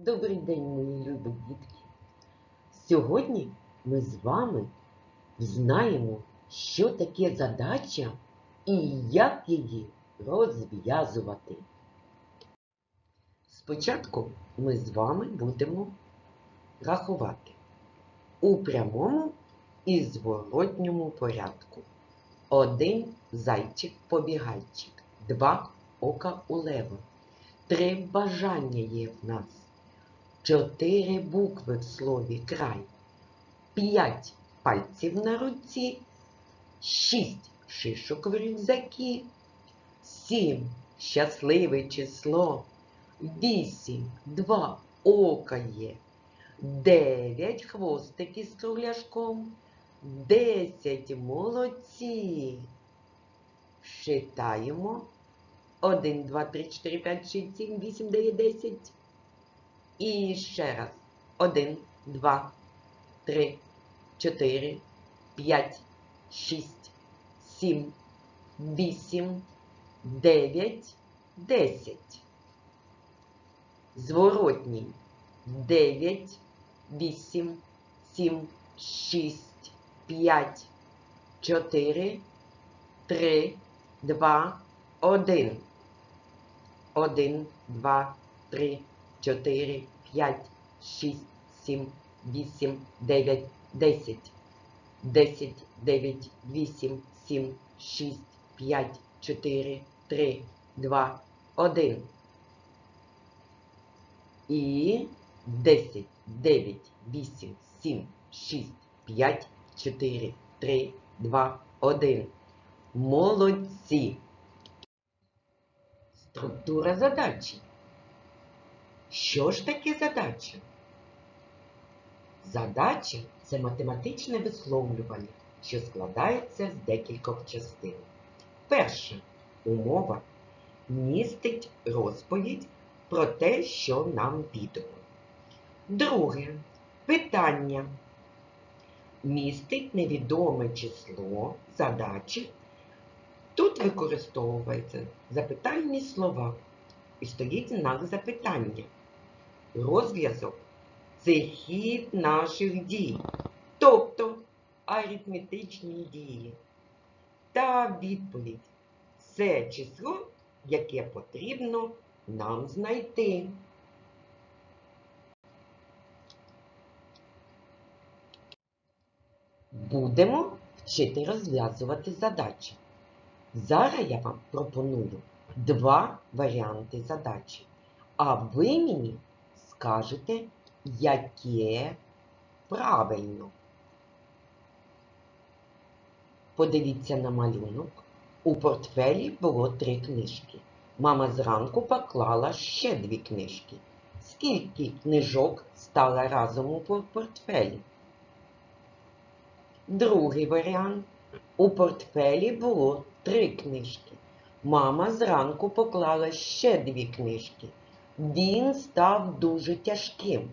Добрий день, мої любі дітки. Сьогодні ми з вами знаємо, що таке задача і як її розв'язувати. Спочатку ми з вами будемо рахувати у прямому і зворотньому порядку. Один зайчик-побігайчик, два ока у лева, три бажання є в нас. Чотири букви в слові край, п'ять пальців на руці, шість шишок в рюкзакі, сім щасливе число, вісім два ока є, дев'ять хвостики з кругляшком, десять молодці. Считаємо. Один, два, три, чотири, п'ять, шість, сім, вісім, дев'ять, десять. І ще раз. Один, два, три, чотири, п'ять, шість, сім, вісім, дев'ять, десять. Зворотній. Дев'ять, вісім, сім, шість, п'ять, чотири, три, два, один. Один, два, три, чотири, п'ять, шість, сім, вісім, дев'ять, десять. Десять, дев'ять, вісім, сім, шість, п'ять, чотири, три, два, один. І десять, дев'ять, вісім, сім, шість, п'ять, чотири, три, два, один. Молодці! Структура задачі. Що ж таке задача? Задача це математичне висловлювання, що складається з декількох частин. Перша умова містить розповідь про те, що нам відомо. Друге питання містить невідоме число задачі. Тут використовуються запитальні слова і стоїть знак запитання. Розв'язок це хід наших дій, тобто арифметичні дії. Та відповідь це число, яке потрібно нам знайти. Будемо вчити розв'язувати задачі. Зараз я вам пропоную два варіанти задачі, а ви мені скажете, яке правильно. Подивіться на малюнок. У портфелі було три книжки. Мама зранку поклала ще дві книжки. Скільки книжок стало разом у портфелі? Другий варіант. У портфелі було три книжки. Мама зранку поклала ще дві книжки. Він став дуже тяжким.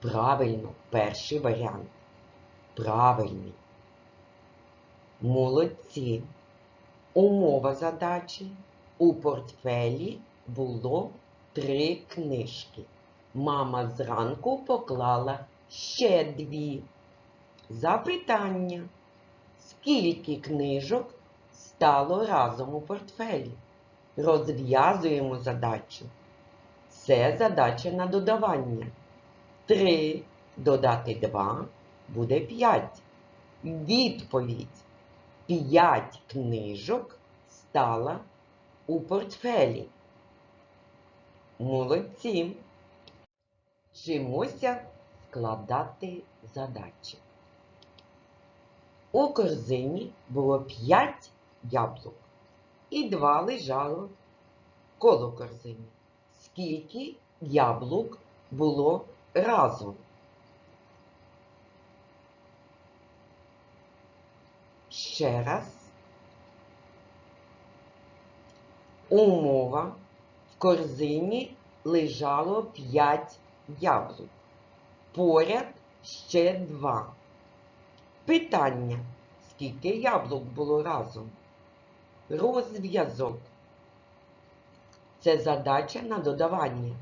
Правильно, перший варіант. Правильний. Молодці. Умова задачі. У портфелі було три книжки. Мама зранку поклала ще дві. Запитання. Скільки книжок стало разом у портфелі? Розв'язуємо задачу. Це задача на додавання. 3 додати 2 буде 5. Відповідь. 5 книжок стало у портфелі. Молодці. Вчимося складати задачі. У корзині було 5 яблук і 2 лежало коло корзини. Скільки яблук було разом? Ще раз. Умова. В корзині лежало 5 яблук. Поряд ще 2. Питання. Скільки яблук було разом? Розв'язок. Це задача на додавання.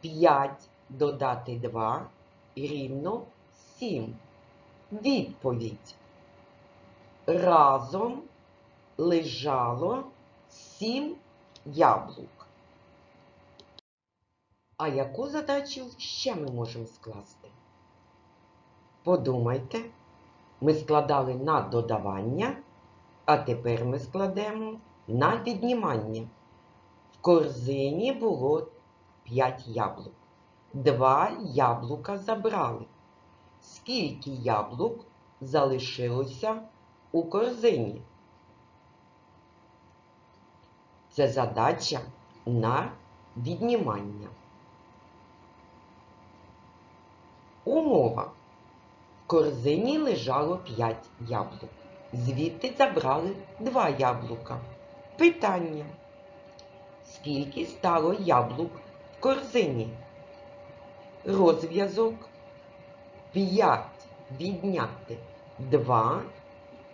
5 додати 2 рівно 7. Відповідь. Разом лежало 7 яблук. А яку задачу ще ми можемо скласти? Подумайте, ми складали на додавання, а тепер ми складемо на віднімання. В корзині було 5 яблук. Два яблука забрали. Скільки яблук залишилося у корзині? Це задача на віднімання. Умова. Корзині лежало 5 яблук. Звідти забрали 2 яблука. Питання. Скільки стало яблук в корзині? Розв'язок 5 відняти 2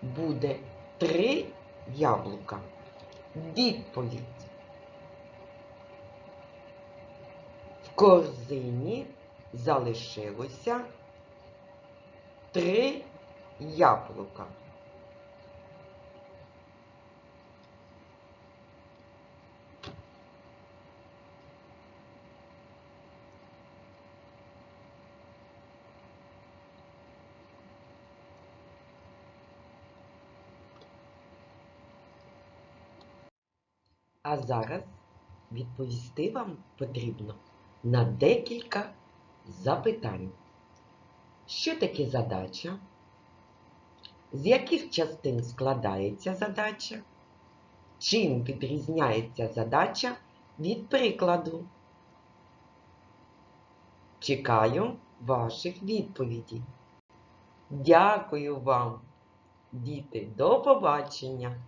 буде 3 яблука. Відповідь. В корзині залишилося 3 яблука. А зараз відповісти вам потрібно на декілька запитань. Що таке задача? З яких частин складається задача? Чим відрізняється задача від прикладу? Чекаю ваших відповідей. Дякую вам, діти, до побачення!